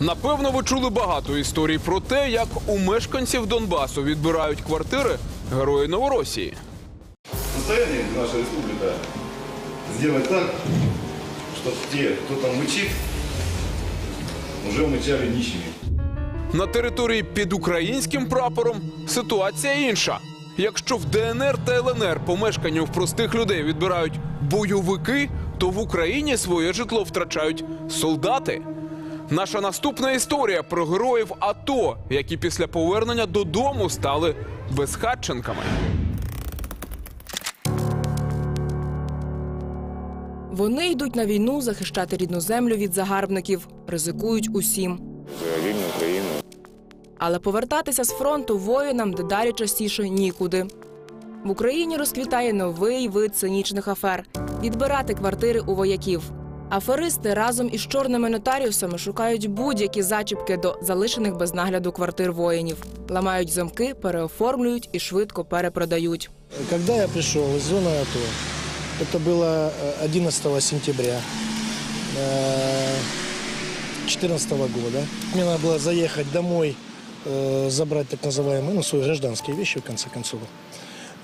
Напевно, ви чули багато історій про те, як у мешканців Донбасу відбирають квартири герої Новоросії. состоянии наша республика сделать так, чтобы те, кто там мычит, уже мычали нищими. На території під українським прапором ситуація інша. Якщо в ДНР та ЛНР помешкання в простих людей відбирають бойовики, то в Україні своє житло втрачають солдати. Наша наступна історія про героїв АТО, які після повернення додому стали безхатченками. Вони йдуть на війну захищати рідну землю від загарбників, ризикують усім. за вільну Україну. Але повертатися з фронту воїнам дедалі частіше нікуди. В Україні розквітає новий вид цинічних афер відбирати квартири у вояків. Аферисти разом із чорними нотаріусами шукають будь-які зачіпки до залишених без нагляду квартир воїнів, ламають замки, переоформлюють і швидко перепродають. Когда я пришел из зоны АТО, это было э, 11 сентября 2014 года. Мне надо было заехать домой, э, забрать так называемые, ну, свои гражданские вещи, в конце концов.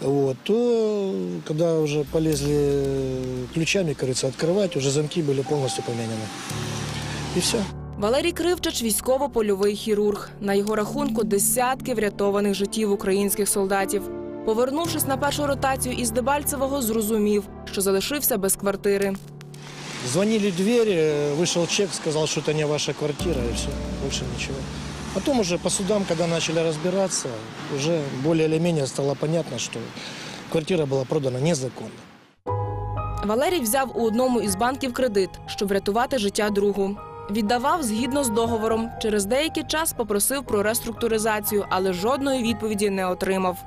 Вот, то, когда уже полезли ключами, кажется, открывать, уже замки были полностью поменены. И все. Валерій Кривчач військово-польовий хірург. На його рахунку десятки врятованих життів українських солдатів. Повернувшись на першу ротацію із Дебальцевого, зрозумів, що залишився без квартири. Звонили в дверь, э, вышел чек, сказал, что это не ваша квартира, и все, больше ничего. Потом уже по судам, когда начали разбираться, уже более или менее стало понятно, что квартира была продана незаконно. Валерій взяв у одному із банків кредит, щоб врятувати життя другу. Віддавав згідно з договором. Через деякий час попросив про реструктуризацію, але жодної відповіді не отримав.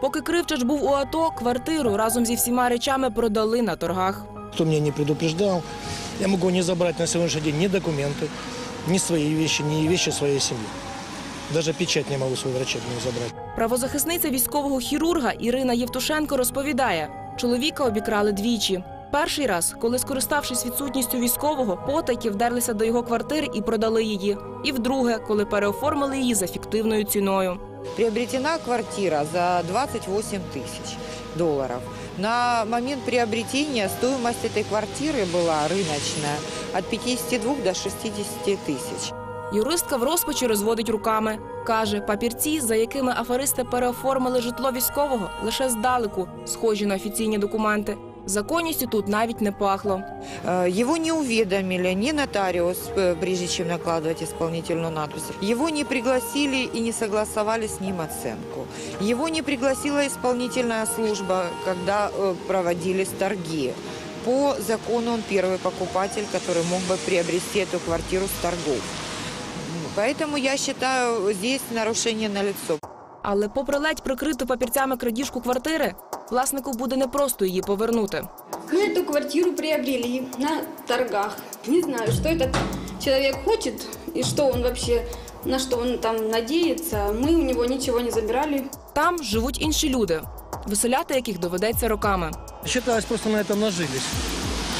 Поки Кривчач був у АТО, квартиру разом зі всіма речами продали на торгах. Кто меня не предупреждал, я могу не забрать на сегодняшний день ни документы, ни свои вещи, ни вещи своей семьи. Даже печать не могу свою врачебную забрать. Правозахисниця військового хірурга Ірина Євтушенко розповідає, чоловіка обікрали двічі. Перший раз, коли, скориставшись відсутністю військового, потайки вдерлися до його квартири і продали її. І вдруге, коли переоформили її за фіктивною ціною. Приобретена квартира за 28 тысяч долларов. На момент приобретения стоимость этой квартиры была рыночная от 52 до 60 тысяч. Юристка в розпачі розводить руками. Каже, папірці, за якими аферисти переоформили житло військового, лише здалеку, схожі на офіційні документи. Законністю тут навіть не пахло. Э, Его не уведомили ни нотариус, э, прежде чем накладывать исполнительную надпись. Его не пригласили и не согласовали с ним оценку. Его не пригласила исполнительная служба, когда э, проводились торги. По закону он первый покупатель, который мог бы приобрести эту квартиру с торгов. Поэтому я считаю, здесь нарушение налицо. Але попри ледь прикриту папірцями крадіжку квартири, власнику буде непросто її повернути. Мы эту квартиру приобрели на торгах. Не знаю, что этот человек хочет и что он вообще, на что он там надеется. Мы у него ничего не забирали. Там живуть інші люди, виселяти яких доведеться роками. Считалось, просто на этом нажились.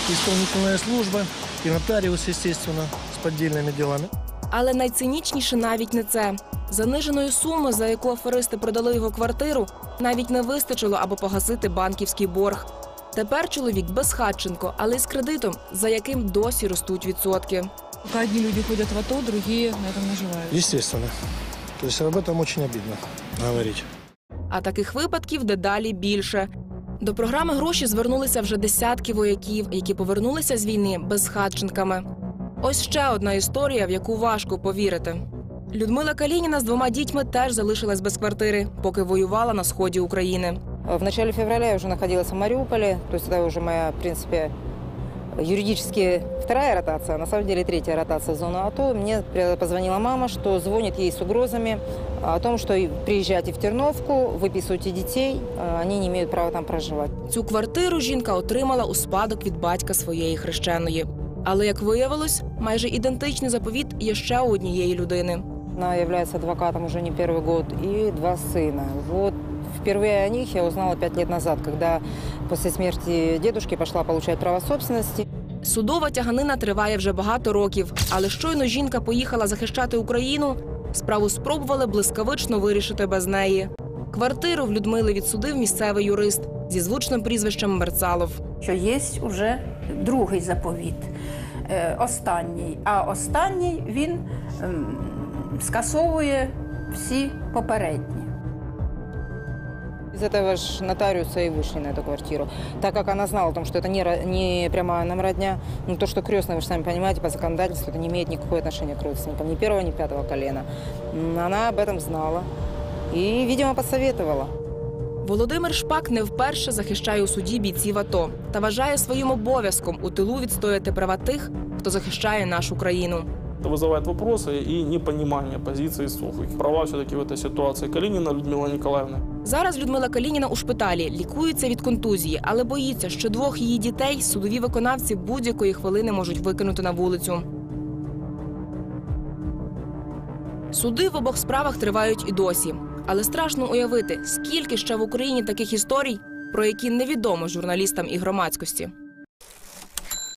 Исполнительная служба и нотариус, естественно, с поддельными делами. Але найцинічніше навіть не це. Заниженої суми, за яку аферисти продали його квартиру, навіть не вистачило, аби погасити банківський борг. Тепер чоловік безхатченко, але й з кредитом, за яким досі ростуть відсотки. Пока одни люди ходят в АТО, другие на этом наживаются. Естественно. То есть об этом очень обидно говорить. А таких випадків дедалі більше. До програми гроші звернулися вже десятки вояків, які повернулися з війни безхатченками. Ось ще одна історія, в яку важко повірити. Людмила Калініна з двома дітьми теж залишилась без квартири, поки воювала на сході України. В начале февраля я уже находилась в Мариуполе, то есть это уже моя, в принципе, юридически вторая ротация, а на самом деле третья ротация в зону АТО. Мне при- позвонила мама, что звонит ей с угрозами о том, что и приезжайте в Терновку, выписывайте детей, а они не имеют права там проживать. Цю квартиру жінка отримала у спадок від батька своєї хрещеної. Але як виявилось, майже ідентичний заповіт є ще у однієї людини. Она является адвокатом уже не первый год и два сына. Вот впервые о них я узнала пять лет назад, когда после смерти дедушки пошла получать право собственности. Судова тяганина триває вже багато років, але щойно жінка поїхала захищати Україну. Справу спробували блискавично вирішити без неї. Квартиру в Людмили відсудив місцевий юрист зі звучним прізвищем Мерцалов. що є вже другий заповіт, е, останній. А останній він ем, скасовує всі попередні. Из этого ж нотариуса и вышли на эту квартиру. Так как она знала о том, что это не, ро- не прямая нам родня, ну то, что крестная, вы же сами понимаете, по законодательству это не имеет никакого отношения к родственникам, ни первого, ни пятого колена. М, Она об этом знала и, видимо, посоветовала. Володимир Шпак не вперше захищає у суді бійців АТО та вважає своїм обов'язком у тилу відстояти права тих, хто захищає нашу країну. Это вызывает вопросы и непонимание позиции сухих. Права все-таки в этой ситуации Калинина Людмила Николаевна. Зараз Людмила Калініна у шпиталі лікується від контузії, але боїться, що двох її дітей судові виконавці будь-якої хвилини можуть викинути на вулицю. Суди в обох справах тривають і досі. Але страшно уявити, скільки ще в Україні таких історій, про які невідомо журналістам і громадськості.